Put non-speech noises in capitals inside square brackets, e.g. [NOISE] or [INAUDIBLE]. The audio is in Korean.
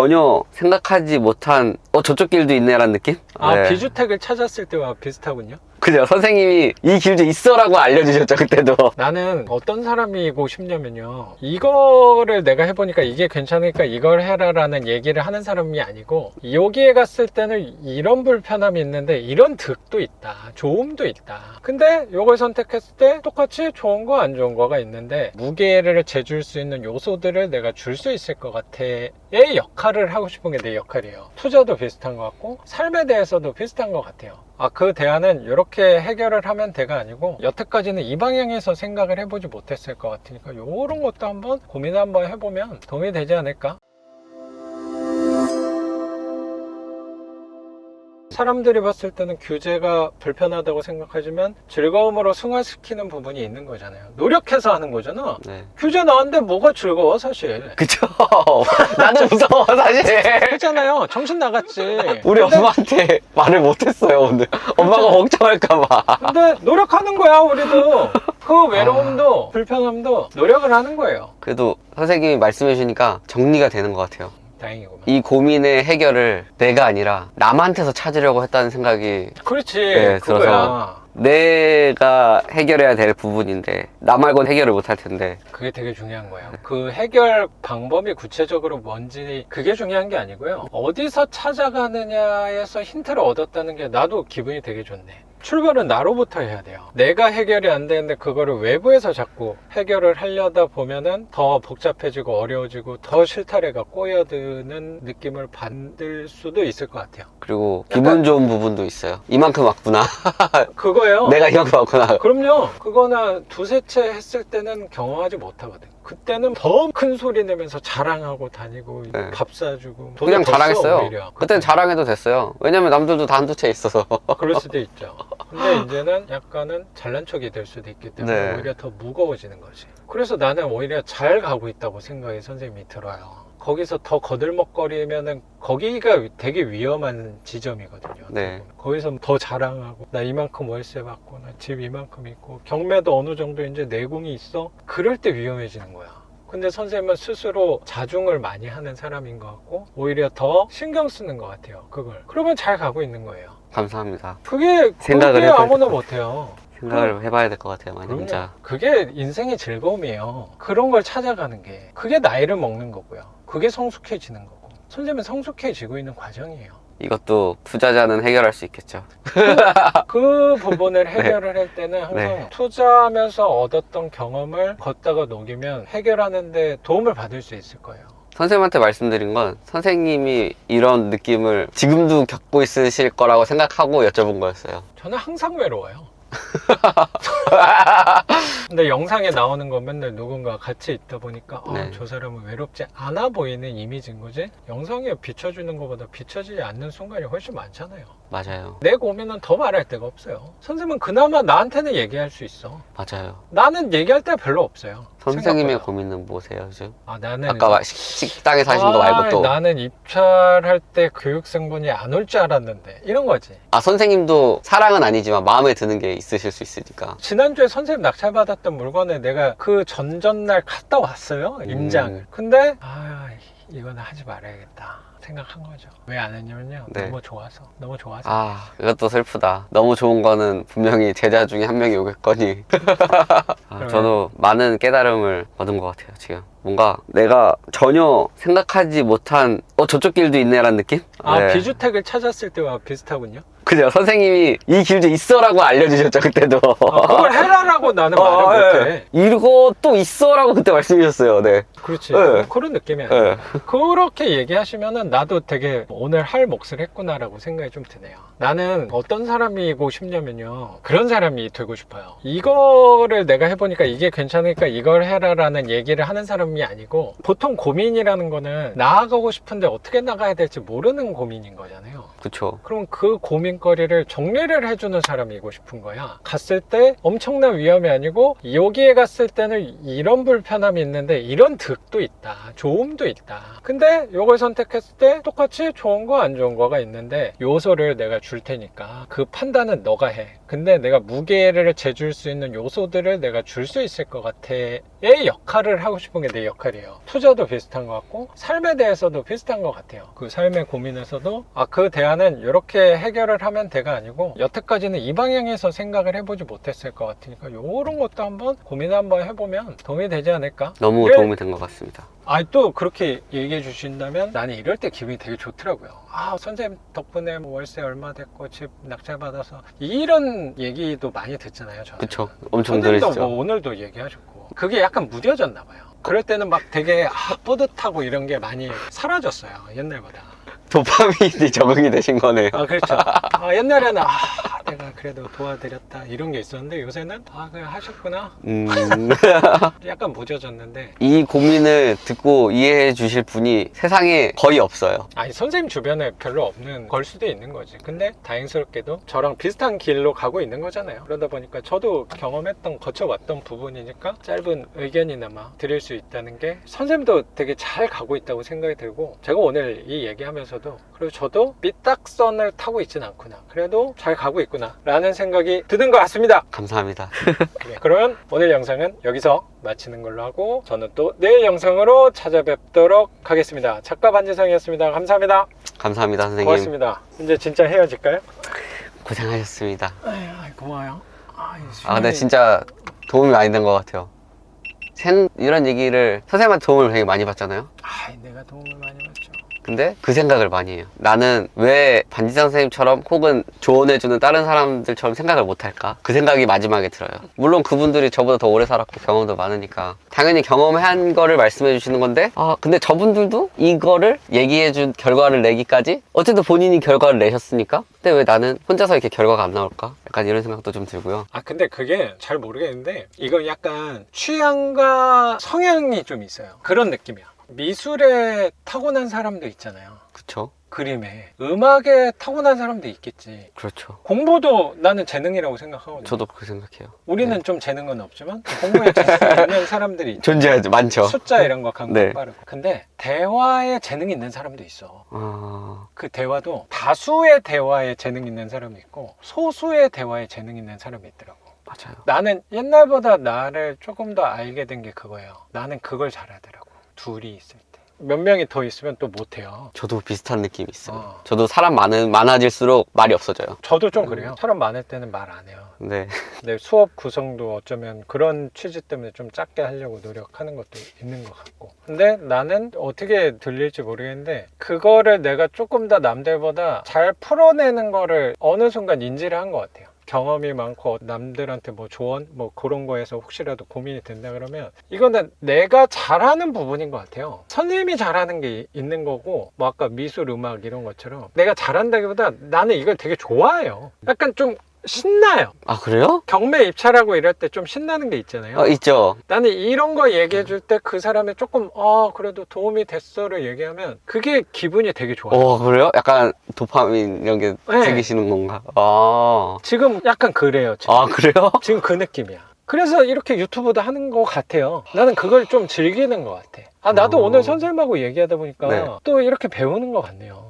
전혀 생각하지 못한 어 저쪽 길도 있네라는 느낌? 아 네. 비주택을 찾았을 때와 비슷하군요. 그죠 선생님이 이 길도 있어라고 알려주셨죠 그때도 [LAUGHS] 나는 어떤 사람이고 싶냐면요. 이거를 내가 해보니까 이게 괜찮으니까 이걸 해라라는 얘기를 하는 사람이 아니고 여기에 갔을 때는 이런 불편함이 있는데 이런 득도 있다. 좋음도 있다. 근데 이걸 선택했을 때 똑같이 좋은 거 안 좋은 거가 있는데 무게를 재줄 수 있는 요소들을 내가 줄 수 있을 것 같아 의 역할을 하고 싶은 게 내 역할이에요. 투자도 비슷한 것 같고 삶에 대해서도 비슷한 것 같아요. 아, 그 대안은 이렇게 해결을 하면 대가 아니고 여태까지는 이 방향에서 생각을 해보지 못했을 것 같으니까 이런 것도 한번 고민 한번 해보면 도움이 되지 않을까? 사람들이 봤을 때는 규제가 불편하다고 생각하지만 즐거움으로 승화시키는 부분이 있는 거잖아요. 노력해서 하는 거잖아. 네. 규제 나왔는데 뭐가 즐거워 사실. 그쵸 [LAUGHS] 나도 무서워 사실 했잖아요. 정신 나갔지. 우리 근데- 엄마한테 말을 못했어요 오늘 엄마가. 걱정할까봐 근데 노력하는 거야 우리도 그 외로움도 불편함도 노력을 하는 거예요 그래도 선생님이 말씀해 주니까 정리가 되는 것 같아요 다행이구만 이 고민의 해결을 내가 아니라 남한테서 찾으려고 했다는 생각이 그렇지. 네, 그거야. 내가 해결해야 될 부분인데 나 말고는 해결을 못 할 텐데. 그게 되게 중요한 거예요. 그 해결 방법이 구체적으로 뭔지 그게 중요한 게 아니고요. 어디서 찾아가느냐에서 힌트를 얻었다는 게 나도 기분이 되게 좋네 출발은 나로부터 해야 돼요. 내가 해결이 안 되는데 그거를 외부에서 자꾸 해결을 하려다 보면은 더 복잡해지고 어려워지고 더 실타래가 꼬여드는 느낌을 받을 수도 있을 것 같아요. 그리고 기분 좋은 부분도 있어요 이만큼 왔구나 [LAUGHS] 그거예요. 내가 이만큼 왔구나 그럼요. 그거나 두세 채 했을 때는 경험하지 못하거든. 그때는 더 큰 소리 내면서 자랑하고 다니고 네. 밥 사주고 그냥 자랑했어요. 그땐 자랑해도 됐어요 왜냐면 남들도 다 한두 채 있어서 [LAUGHS] 그럴 수도 [LAUGHS] 있죠. 근데 이제는 약간은 잘난 척이 될 수도 있기 때문에 네. 오히려 더 무거워지는 거지. 그래서 나는 오히려 잘 가고 있다고 생각이 선생님이 들어요. 거기서 더 거들먹거리면은 거기가 되게 위험한 지점이거든요. 네. 거기서 더 자랑하고 나 이만큼 월세 받고 나 집 이만큼 있고 경매도 어느 정도 이제 내공이 있어. 그럴 때 위험해지는 거야. 근데 선생님은 스스로 자중을 많이 하는 사람인 것 같고 오히려 더 신경 쓰는 것 같아요. 그걸. 그러면 잘 가고 있는 거예요. 감사합니다 그게 생각을 그게 해봐야 아무나 될 것 못해요. 생각을 해봐야 될 것 같아요 많이 그럼요. 진짜 그게 인생의 즐거움이에요. 그런 걸 찾아가는 게 그게 나이를 먹는 거고요. 그게 성숙해지는 거고. 선생님은 성숙해지고 있는 과정이에요. 이것도 투자자는 해결할 수 있겠죠 [LAUGHS] 그 부분을 해결을 할 때는 항상 네. 투자하면서 얻었던 경험을 걷다가 녹이면 해결하는데 도움을 받을 수 있을 거예요. 선생님한테 말씀드린 건 선생님이 이런 느낌을 지금도 겪고 있으실 거라고 생각하고 여쭤본 거였어요 저는 항상 외로워요. [LAUGHS] 근데 영상에 나오는 거 맨날 누군가 같이 있다 보니까 아, 네. 저 사람은 외롭지 않아 보이는 이미지인 거지 영상에 비춰주는 것보다 비춰지지 않는 순간이 훨씬 많잖아요 맞아요. 내 고민은 더 말할 데가 없어요. 선생님은 그나마 나한테는 얘기할 수 있어. 맞아요. 나는 얘기할 데가 별로 없어요. 선생님의 생각보다. 고민은 뭐세요 요즘? 아 나는 아까 막 식- 식당에 사신 거 말고 또. 나는 입찰할 때 교육생분이 안 올 줄 알았는데. 이런 거지. 아 선생님도 사랑은 아니지만 마음에 드는 게 있으실 수 있으니까. 지난주에 선생님 낙찰받았던 물건에 내가 그 전전날 갔다 왔어요 임장을 음. 근데 아 이거는 하지 말아야겠다 생각한 거죠. 왜 안 했냐면요. 네. 너무 좋아서. 너무 좋아서. 아 이것도 슬프다. 너무 좋은 거는 분명히 제자 중에 한 명이 오겠거니. [LAUGHS] 아, 저도 많은 깨달음을 얻은 것 같아요 지금. 뭔가 내가 전혀 생각하지 못한 어 저쪽 길도 있네라는 느낌? 아 네. 비주택을 찾았을 때와 비슷하군요 그죠 선생님이 이 길도 있어라고 알려주셨죠 그때도 아, 그걸 해라라고 나는 어, 말을 예. 못해 이거 또 있어라고 그때 말씀주셨어요 네. 그렇지 네. 그런 느낌이 아니에요 네. 그렇게 얘기하시면은 나도 되게 오늘 할 몫을 했구나라고 생각이 좀 드네요. 나는 어떤 사람이고 싶냐면요. 그런 사람이 되고 싶어요. 이거를 내가 해보니까 이게 괜찮으니까 이걸 해라라는 얘기를 하는 사람이 아니고 보통 고민이라는 거는 나아가고 싶은데 어떻게 나가야 될지 모르는 고민인 거잖아요. 그쵸 그럼 그 고민 거리를 정리를 해주는 사람이고 싶은 거야. 갔을 때 엄청난 위험이 아니고 여기에 갔을 때는 이런 불편함이 있는데 이런 득도 있다. 좋음도 있다. 근데 이걸 선택했을 때 똑같이 좋은 거 안 좋은 거가 있는데 요소를 내가 줄 테니까 그 판단은 너가 해. 근데 내가 무게를 재줄 수 있는 요소들을 내가 줄 수 있을 것 같아의 역할을 하고 싶은 게 내 역할이에요. 투자도 비슷한 것 같고 삶에 대해서도 비슷한 것 같아요. 그 삶의 고민에서도 아 그 대안은 이렇게 해결을 하면 돼가 아니고 여태까지는 이 방향에서 생각을 해보지 못했을 것 같으니까 이런 것도 한번 고민 한번 해보면 도움이 되지 않을까? 너무 그래. 도움이 된 것 같습니다. 아, 또 그렇게 얘기해 주신다면 나는 이럴 때 기분이 되게 좋더라고요. 아, 선생님 덕분에 뭐 월세 얼마 됐고 집 낙찰받아서 이런 얘기도 많이 듣잖아요. 저는. 그쵸. 엄청 선생님도 들으시죠. 뭐 오늘도 얘기하셨고 그게 약간 무뎌졌나 봐요. 그럴 때는 막 되게 아, 뿌듯하고 이런 게 많이 사라졌어요. 옛날보다. 도파민이 [LAUGHS] 적응이 되신 거네요. 아, 그렇죠. 아, 옛날에는 아, 내가 그래도 도와드렸다 이런 게 있었는데 요새는 아, 그냥 하셨구나. 음, [LAUGHS] 약간 무뎌졌는데. 이 고민을 듣고 이해해 주실 분이 세상에 거의 없어요. 아니 선생님 주변에 별로 없는 걸 수도 있는 거지. 근데 다행스럽게도 저랑 비슷한 길로 가고 있는 거잖아요. 그러다 보니까 저도 경험했던 거쳐왔던 부분이니까 짧은 의견이나마 드릴 수 있다는 게 선생님도 되게 잘 가고 있다고 생각이 들고 제가 오늘 이 얘기하면서도 그리고 저도 삐딱선을 타고 있진 않구나. 그래도 잘 가고 있 구나 라는 생각이 드는 것 같습니다 감사합니다. [LAUGHS] 네, 그러면 오늘 영상은 여기서 마치는 걸로 하고 저는 또 내일 영상으로 찾아뵙도록 하겠습니다. 작가 반지성이었습니다. 감사합니다. 감사합니다, 선생님. 고맙습니다. 이제 진짜 헤어질까요? 고생하셨습니다. 아이, 고마워요. 아, 아, 근데 진짜 도움이 많이 된 것 같아요. 생, 이런 얘기를 선생님한테 도움을 되게 많이 받잖아요. 아, 내가 도움을 많이 받죠. 근데 그 생각을 많이 해요. 나는 왜 반지상 선생님처럼 혹은 조언해주는 다른 사람들처럼 생각을 못할까? 그 생각이 마지막에 들어요. 물론 그분들이 저보다 더 오래 살았고 경험도 많으니까 당연히 경험한 거를 말씀해 주시는 건데 아 근데 저분들도 이거를 얘기해 준 결과를 내기까지 어쨌든 본인이 결과를 내셨으니까 근데 왜 나는 혼자서 이렇게 결과가 안 나올까? 약간 이런 생각도 좀 들고요. 아, 근데 그게 잘 모르겠는데 이건 약간 취향과 성향이 좀 있어요. 그런 느낌이야. 미술에 타고난 사람도 있잖아요. 그쵸? 그림에. 음악에 타고난 사람도 있겠지. 그렇죠. 공부도 나는 재능이라고 생각하거든요. 저도 그렇게 생각해요. 우리는 네. 좀 재능은 없지만 공부에 재능이 있는 [LAUGHS] 사람들이 있죠. 존재하죠. 많죠. 숫자 이런 거 감각 네. 빠르고. 근데 대화에 재능이 있는 사람도 있어. 아, 그 대화도 다수의 대화에 재능 있는 사람이 있고 소수의 대화에 재능 있는 사람이 있더라고. 맞아요. 나는 옛날보다 나를 조금 더 알게 된 게 그거예요. 나는 그걸 잘하더라고. 둘이 있을 때. 몇 명이 더 있으면 또 못해요. 저도 비슷한 느낌이 있어요. 어. 저도 사람 많은, 많아질수록 말이 없어져요. 저도 좀 그래요. 사람 많을 때는 말 안 해요. 네. 내 수업 구성도 어쩌면 그런 취지 때문에 좀 작게 하려고 노력하는 것도 있는 것 같고. 근데 나는 어떻게 들릴지 모르겠는데, 그거를 내가 조금 더 남들보다 잘 풀어내는 거를 어느 순간 인지를 한 것 같아요. 경험이 많고 남들한테 뭐 조언 뭐 그런 거에서 혹시라도 고민이 된다 그러면 이거는 내가 잘하는 부분인 것 같아요. 선생님이 잘하는 게 있는 거고 뭐 아까 미술 음악 이런 것처럼 내가 잘한다기보다 나는 이걸 되게 좋아해요. 약간 좀 신나요 아, 그래요? 경매 입찰하고 이럴 때 좀 신나는 게 있잖아요. 어, 있죠. 나는 이런 거 얘기해 줄 때 그 사람이 조금 어 그래도 도움이 됐어를 얘기하면 그게 기분이 되게 좋아요. 어, 그래요? 약간 도파민 이런 게 네. 생기시는 건가? 아, 지금 약간 그래요. 지금. 아 그래요? [LAUGHS] 지금 그 느낌이야. 그래서 이렇게 유튜브도 하는 것 같아요. 나는 그걸 좀 즐기는 것 같아. 아 나도 어. 오늘 선생님하고 얘기하다 보니까 네. 또 이렇게 배우는 것 같네요.